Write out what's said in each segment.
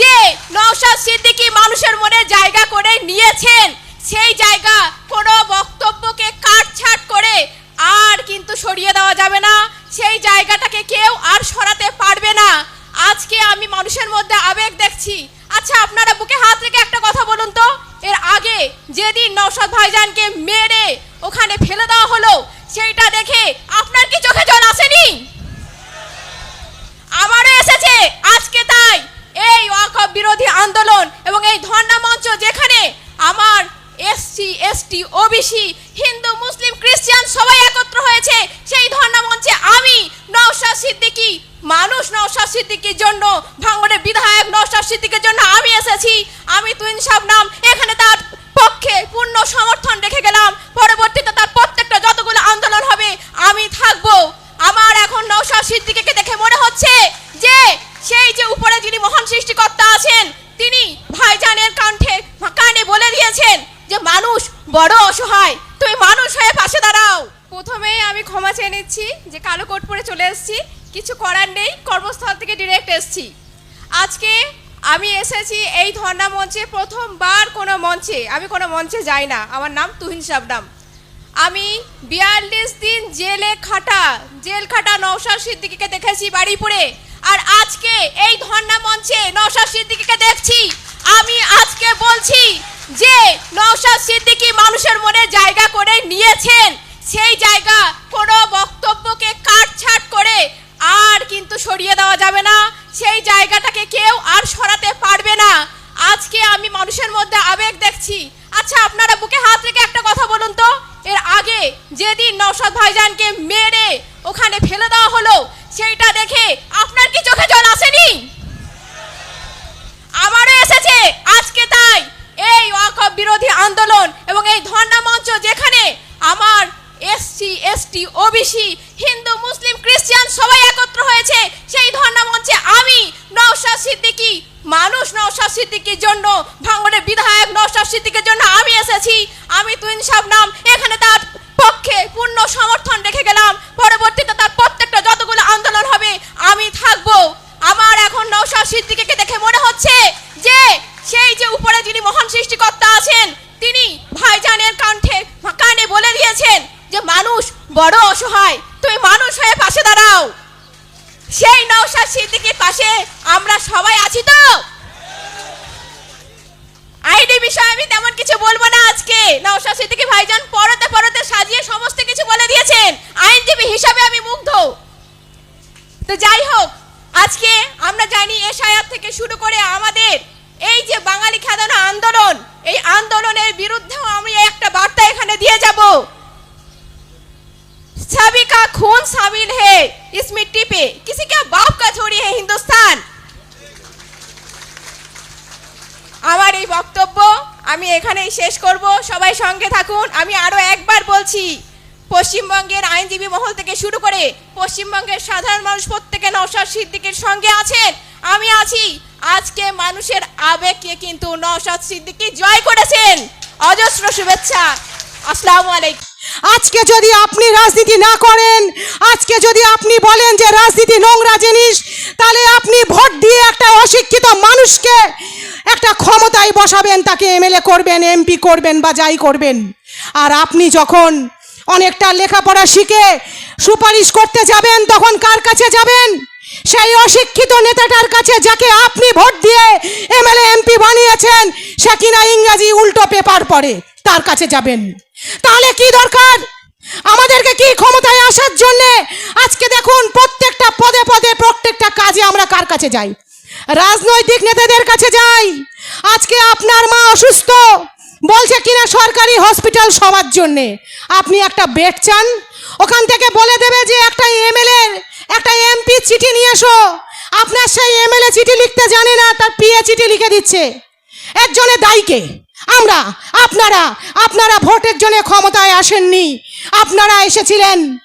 যে নওশাদ সিদ্দিকী মানুষের মনে জায়গা করে নিয়েছেন, সেই জায়গা কোনো বক্তব্যকে কাটছাট করে আর কিন্তু সরিয়ে দেওয়া যাবে না। সেই জায়গাটাকে কেউ আর সরাতে পারবে না। আজকে আমি মানুষের মধ্যে আবেগ দেখছি। আচ্ছা আপনারা বুকে হাত রেখে একটা কথা বলুন তো। এর আগে যেদিন নওশাদ ভাইজানকে মেরে ওখানে ফেলে দেওয়া হলো, সেইটা দেখে আপনার কি চোখে জল আসেনি? আমারও এসেছে, আজকে তাই। এই ওয়াকফ বিরোধী আন্দোলন এবং এই ধর্ণা মঞ্চ যেখানে আমার SC, ST, OBC, Hindu, Muslim, খ্রিস্টান সবাই একত্র হয়েছে সেই ধর্ণা মঞ্চে আমি নওশাদ সিদ্দিকী মানুষ নওশাদ সিদ্দিকীর জন্য ভাঙড়ের বিধায়ক নওশাদ সিদ্দিকীর জন্য আমি এসেছি আমি তুইন নাম এখানে তার পক্ষে পূর্ণ সমর্থন রেখে গেলাম পরবর্তীতে তার প্রত্যেকটা যতগুলো আন্দোলন হবে আমি থাকব আমার এখন নৌশাদ সিদ্দিকীকে দেখে মনে হচ্ছে যে সেই যে উপরে যিনি মহান সৃষ্টিকর্তা আছেন তিনি ভাইজানের কণ্ঠে কানে বলে দিয়েছেন যে মানুষ বড় অসহায়, তুমি মানুষ হয়ে পাশে দাঁড়াও। প্রথমেই আমি ক্ষমা চেয়ে নিচ্ছি যে কালো কোট পরে চলে এসেছি। কিছু করার নেই, কর্মস্থল থেকে ডিরেক্ট এসেছি। আজকে আমি এসেছি এই ধর্ণা মঞ্চে প্রথমবার কোনো মঞ্চে, আমি কোনো মঞ্চে যাই না। আমার নাম তুহিন শাবনাম আমি বিয়াল্লিশ দিন জেলে খাটা, জেল খাটা নওশাদ সিদ্দিকীকে দেখেছি বাড়িপুরে। আর আজকে এই ধর্ণা মঞ্চে নওশাদ সিদ্দিকীকে দেখছি। আমি আজকে বলছি যে নওশাদ সিদ্দিকী মানুষের মনে জায়গা করে নিয়েছেন। সেই জায়গা কোনো বক্তব্যকে কাটছাট করে আর কিন্তু সরিয়ে দেওয়া যাবে না। সেই জায়গাটাকে কেউ আর সরাতে পারবে না। আজকে আমি মানুষের মধ্যে আবেগ দেখছি। আচ্ছা আপনারা বুকে হাত রেখে একটা কথা বলুন তো। এর আগে যেদিন নওশাদ ভাইজানকে মেরে ওখানে ফেলে দেওয়া হলো, সেইটা দেখে আপনার কি চোখে জল আসেনি আমারও এসেছে আজকে তাই বিরোধী আন্দোলন এবং এই ধর্ণা মঞ্চ যেখানে আমার SC, ST, OBC, Hindu, Muslim, খ্রিস্টান সবাই একত্র হয়েছে, সেই ধর্ণা মঞ্চে আমি, নওশাদ সিদ্দিকী, মানুষ নওশাদ সিদ্দিকীর জন্য, ভাঙড়ের বিধায়ক নওশাদ সিদ্দিকীর জন্য আমি এসেছি। আমি তুইন নাম, এখানে তার পক্ষে পূর্ণ সমর্থন রেখে গেলাম। পরবর্তীতে তার প্রত্যেকটা যতগুলো আন্দোলন হবে, আমি থাকব। আমার এখন নওশাদ সিদ্দিকীকে দেখে মনে হচ্ছে সেই যে উপরে যিনি মহান সৃষ্টিকর্তা আছেন, তিনি ভাইজানের কণ্ঠে, কানে বলে দিয়েছেন যে মানুষ বড় অসহায়, তুমি মানুষ হয়ে পাশে দাঁড়াও। সেই নওশাদ সিদ্দিকীর পাশে আমরা সবাই আছি তো? আইডি বিষয়ে আমি তেমন কিছু বলব না আজকে। নওশাদ সিদ্দিকী ভাইজান পরতে পরতে সাজিয়ে সমস্ত কিছু বলে দিয়েছেন। আইনজীবী হিসাবে আমি মুগ্ধ। তো যাই হোক, আজকে আমরা জানি এশায়াত থেকে শুরু করে আমাদের এই যে বাঙালি খেদানো আন্দোলন এই আন্দোলনের বিরুদ্ধেও আমি একটা বার্তা এখানে দিয়ে যাব सभी का खून शामिल है इस मिट्टी पे किसी का बाप का छोड़ी है हिंदुस्तान আমার এই বক্তব্য আমি এখানেই শেষ করব সবাই সঙ্গে থাকুন আমি আরো একবার বলছি পশ্চিমবঙ্গের আইনজীবী মহল থেকে শুরু করে পশ্চিমবঙ্গের সাধারণ মানুষ প্রত্যেকে নওশাদ সিদ্দিকের সঙ্গে আছেন আমি আছি। আজকে মানুষের আবেগকে কিন্তু নওশাদ সিদ্দিকী জয় করেছেন। অজস্র শুভেচ্ছা। আসসালামু আলাইকুম। আজকে যদি আপনি রাজনীতি না করেন, আজকে যদি আপনি বলেন যে রাজনীতি নোংরা জিনিস, তাহলে আপনি ভোট দিয়ে একটা অশিক্ষিত মানুষকে একটা ক্ষমতায় বসাবেন, তাকে এমএলএ করবেন, এমপি করবেন বা যাই করবেন। আর আপনি যখন অনেকটা লেখাপড়া শিখে সুপারিশ করতে যাবেন, তখন কার কাছে যাবেন? সেই অশিক্ষিত নেতাটার কাছে যাকে আপনি ভোট দিয়ে এমএলএ, এমপি বানিয়েছেন, সে কিনা ইংরাজি উল্টো পেপার পড়ে, তার কাছে যাবেন। তাহলে কি দরকার? আমাদেরকে কি ক্ষমতায় আসার জন্য? আজকে দেখুন, প্রত্যেকটা পদে পদে, প্রত্যেকটা কাজে আমরা কার কাছে যাই? রাজনৈতিক নেতাদের কাছে যাই। আজকে আপনার মা অসুস্থ, বলছে কিনা সরকারি হসপিটাল সবার জন্যে। আপনি একটা বেড চান ওখান থেকে বলে দেবে যে একটা এমএলএ একটা এমপি চিঠি নিয়ে এসো। আপনার সেই এমএলএ চিঠি লিখতে জানে না, তার পিএ চিঠি লিখে দিচ্ছে। এর জন্য দায়ীকে আমরা, আপনারা আপনারা ভোটের জন্য ক্ষমতায় আসেননি। আপনারা এসেছিলেন।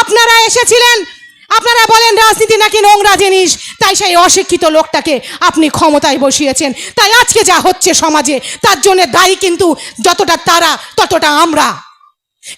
আপনারা এসেছিলেন। আপনারা বলেন রাজনীতি নাকি নোংরা জিনিস, তাই সেই অশিক্ষিত লোকটাকে আপনি ক্ষমতায় বসিয়েছেন। তাই আজকে যা হচ্ছে সমাজে, তার জন্য দায়ী কিন্তু যতটা তারা, ততটা আমরা।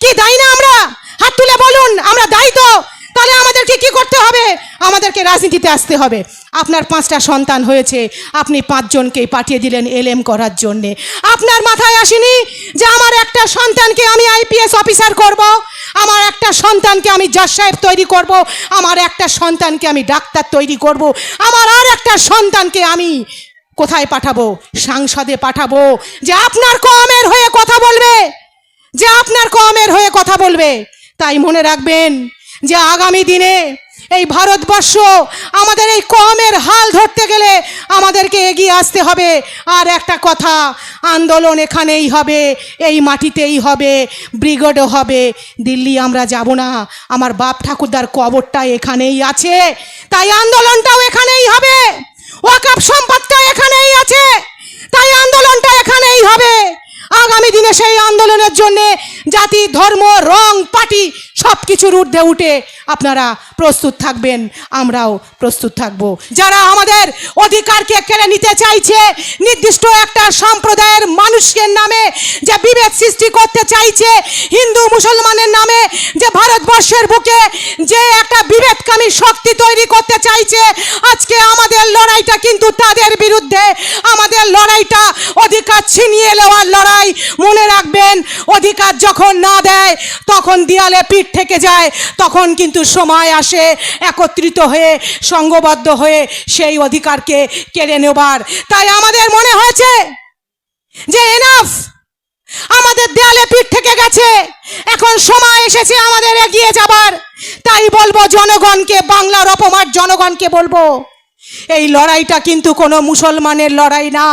কি দায়ী না আমরা? হাত তুলে বলুন, আমরা দায়ী তো। তাহলে আমাদেরকে কি করতে হবে? আমাদেরকে রাজনীতিতে আসতে হবে। আপনার পাঁচটা সন্তান হয়েছে, আপনি পাঁচজনকে পাঠিয়ে দিলেন এলএম করার জন্যে। আপনার মাথায় আসেনি যে আমার একটা সন্তানকে আমি আইপিএস অফিসার করব? আমার একটা সন্তানকে আমি জজ সাহেব তৈরি করব? আমার একটা সন্তানকে আমি ডাক্তার তৈরি করব? আমার আর একটা সন্তানকে আমি কোথায় পাঠাবো? সাংসদে পাঠাবো? যে আপনার কমের হয়ে কথা বলবে। যে আপনার কমের হয়ে কথা বলবে। তাই মনে রাখবেন যে আগামী দিনে এই ভারতবর্ষ আমাদের এই কমের হাল ধরতে গেলে আমাদেরকে এগিয়ে আসতে হবে। আর একটা কথা, আন্দোলন এখানেই হবে, এই মাটিতেই হবে, ব্রিগেডও হবে। দিল্লি আমরা যাব না, আমার বাপ ঠাকুরদার কবরটা এখানেই আছে, তাই আন্দোলনটাও এখানেই হবে ওয়াকাপ সম্পদটা এখানেই আছে তাই আন্দোলনটা এখানেই হবে আগামী দিনে সেই আন্দোলনের জন্য জাতি ধর্ম রং পার্টি সব কিছুর ঊর্ধ্বে উঠে আপনারা প্রস্তুত থাকবেন, আমরাও প্রস্তুত থাকব। যারা আমাদের অধিকারকে কেড়ে নিতে চাইছে, নির্দিষ্ট একটা সম্প্রদায়ের মানুষের নামে যে বিভেদ সৃষ্টি করতে চাইছে, হিন্দু মুসলমানের নামে যে ভারতবর্ষের বুকে যে একটা বিভেদকামী শক্তি তৈরি করতে চাইছে, আজকে আমাদের লড়াইটা কিন্তু তাদের বিরুদ্ধে, আমাদের লড়াইটা অধিকার ছিনিয়ে নেওয়ার লড়াই। মনে রাখবেন, অধিকার যখন না দেয়, তখন দেয়ালে পিঠ থেকে যায়, তখন কিন্তু সময় আসে, একত্রিত হয়ে সংঘবদ্ধ হয়ে সেই অধিকারকে কেড়ে নেবার। তাই আমাদের মনে হয়েছে যে এনাফ আমাদের দেয়ালে পিঠ থেকে গেছে, এখন সময় এসেছে আমাদের এগিয়ে যাবার। তাই বলব জনগণকে, বাংলার অপমার জনগণকে বলব, এই লড়াইটা কিন্তু কোনো মুসলমানের লড়াই না।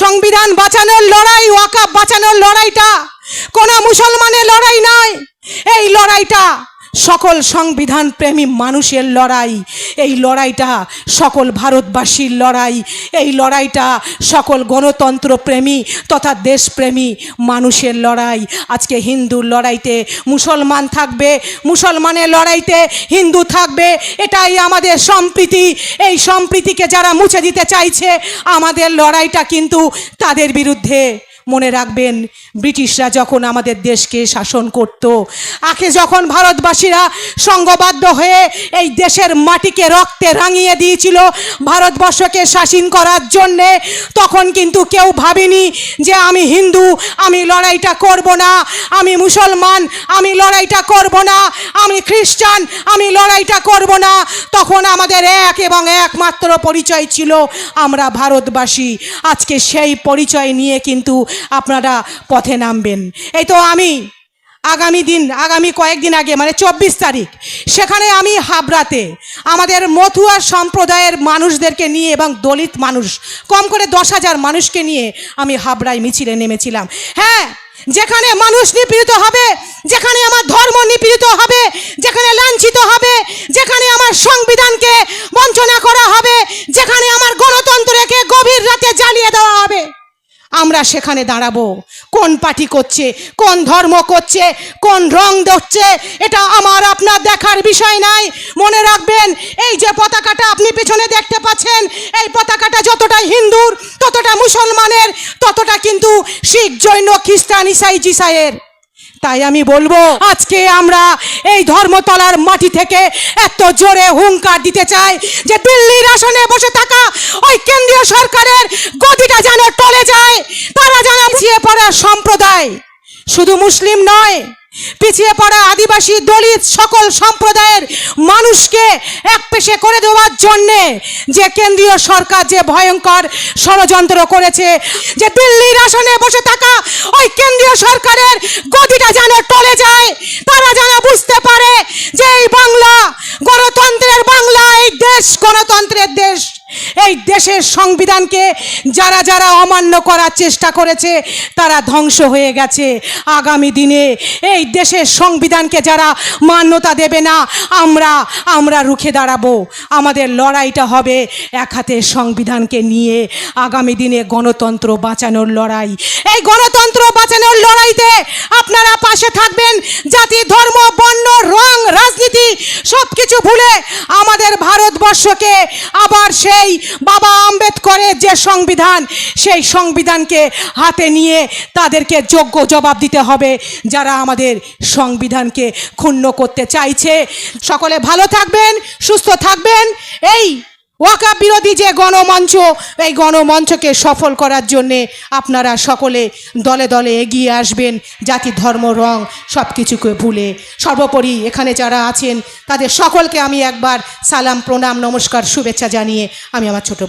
সংবিধান বাঁচানোর লড়াই, ওয়াকাব বাঁচানোর লড়াইটা কোনো মুসলমানের লড়াই নয়। এই লড়াইটা সকল সংবিধান প্রেমী মানুষের লড়াই। এই লড়াইটা সকল ভারতবাসীর লড়াই। এই লড়াইটা সকল গণতন্ত্র প্রেমী তথা দেশপ্রেমী মানুষের লড়াই। আজকে হিন্দুর লড়াইতে মুসলমান থাকবে, মুসলমানের লড়াইতে হিন্দু থাকবে, এটাই আমাদের সম্প্রীতি। এই সম্প্রীতিকে যারা মুছে দিতে চাইছে, আমাদের লড়াইটা কিন্তু তাদের বিরুদ্ধে। মনে রাখবেন, ব্রিটিশরা যখন আমাদের দেশকে শাসন করত আগে যখন ভারতবাসীরা সংঘবদ্ধ হয়ে এই দেশের মাটিকে রক্তে রাঙিয়ে দিয়েছিল ভারতবর্ষকে শাসন করার জন্যে, তখন কিন্তু কেউ ভাবেনি যে আমি হিন্দু, আমি লড়াইটা করব না, আমি মুসলমান, আমি লড়াইটা করব না, আমি খ্রিস্টান, আমি লড়াইটা করব না। তখন আমাদের এক এবং একমাত্র পরিচয় ছিল আমরা ভারতবাসী। আজকে সেই পরিচয় নিয়ে কিন্তু আপনারা পথে নামবেন। এই তো আমি আগামী দিন, আগামী কয়েকদিন আগে মানে চব্বিশ তারিখ, সেখানে আমি হাবড়াতে আমাদের মথুয়া সম্প্রদায়ের মানুষদেরকে নিয়ে এবং দলিত মানুষ, কম করে দশ হাজার মানুষকে নিয়ে আমি হাবড়ায় মিছিলে নেমেছিলাম। হ্যাঁ যেখানে মানুষ নিপীড়িত হবে, যেখানে আমার ধর্ম নিপীড়িত হবে, যেখানে লাঞ্ছিত হবে, যেখানে আমার সংবিধানকে বঞ্চনা করা হবে, যেখানে আমার গণতন্ত্রকে গভীর রাতে জ্বালিয়ে দেওয়া হবে। আমরা সেখানে দাঁড়াবো। কোন পার্টি করছে, কোন ধর্ম করছে, কোন রং ধরছে, এটা আমার আপনার দেখার বিষয় নাই। মনে রাখবেন, এই যে পতাকাটা আপনি পেছনে দেখতে পাচ্ছেন, এই পতাকাটা যতটা হিন্দুর, ততটা মুসলমানের, ততটা কিন্তু শিখ, জৈন, খ্রিস্টান, ইসাই, জিসাইয়ের। তাই আমি বলব, আজকে আমরা এই ধর্মতলার মাটি থেকে এত জোরে হুঙ্কার দিতে চাই যে দিল্লির আসনে বসে থাকা ওই কেন্দ্রীয় সরকারের গদিটা যেন টলে যায়, তারা যেন পিছিয়ে পড়া সম্প্রদায়। শুধু মুসলিম নয় পিছিয়ে পড়া আদিবাসী দলিত সকল সম্প্রদায়ের মানুষকে এক পেশে করে দেওয়ার জন্যে যে কেন্দ্রীয় সরকার যে ভয়ঙ্কর ষড়যন্ত্র করেছে, যে দিল্লির আসনে বসে থাকা ওই কেন্দ্রীয় সরকারের গদিটা যেন টলে যায়, তারা যেন বুঝতে পারে যে এই বাংলা গণতন্ত্রের বাংলা, এই দেশ গণতন্ত্রের দেশ। এই দেশের সংবিধানকে যারা যারা অমান্য করার চেষ্টা করেছে, তারা ধ্বংস হয়ে গেছে। আগামী দিনে এই দেশের সংবিধানকে যারা মান্যতা দেবে না, আমরা আমরা রুখে দাঁড়াবো। আমাদের লড়াইটা হবে এক হাতে সংবিধানকে নিয়ে। আগামী দিনে গণতন্ত্র বাঁচানোর লড়াই। এই গণতন্ত্র বাঁচানোর লড়াইতে আপনারা পাশে থাকবেন। জাতি, ধর্ম, বর্ণ, রং রাজনীতি সব কিছু ভুলে আমাদের ভারতবর্ষকে আবার সেই বাবা আম্বেদকরের যে সংবিধান, সেই সংবিধানকে হাতে নিয়ে তাদেরকে যোগ্য জবাব দিতে হবে যারা আমাদের সংবিধানকে ক্ষুণ্ণ করতে চাইছে। সকলে ভালো থাকবেন, সুস্থ থাকবেন। এই ওয়াকা বিরোধী যে গণমঞ্চ, এই গণমঞ্চকে সফল করার জন্যে আপনারা সকলে দলে দলে এগিয়ে আসবেন, জাতি, ধর্ম, রং সব কিছুকে ভুলে। সর্বোপরি এখানে যারা আছেন, তাদের সকলকে আমি একবার সালাম, প্রণাম, নমস্কার, শুভেচ্ছা জানিয়ে আমি আমার ছোটো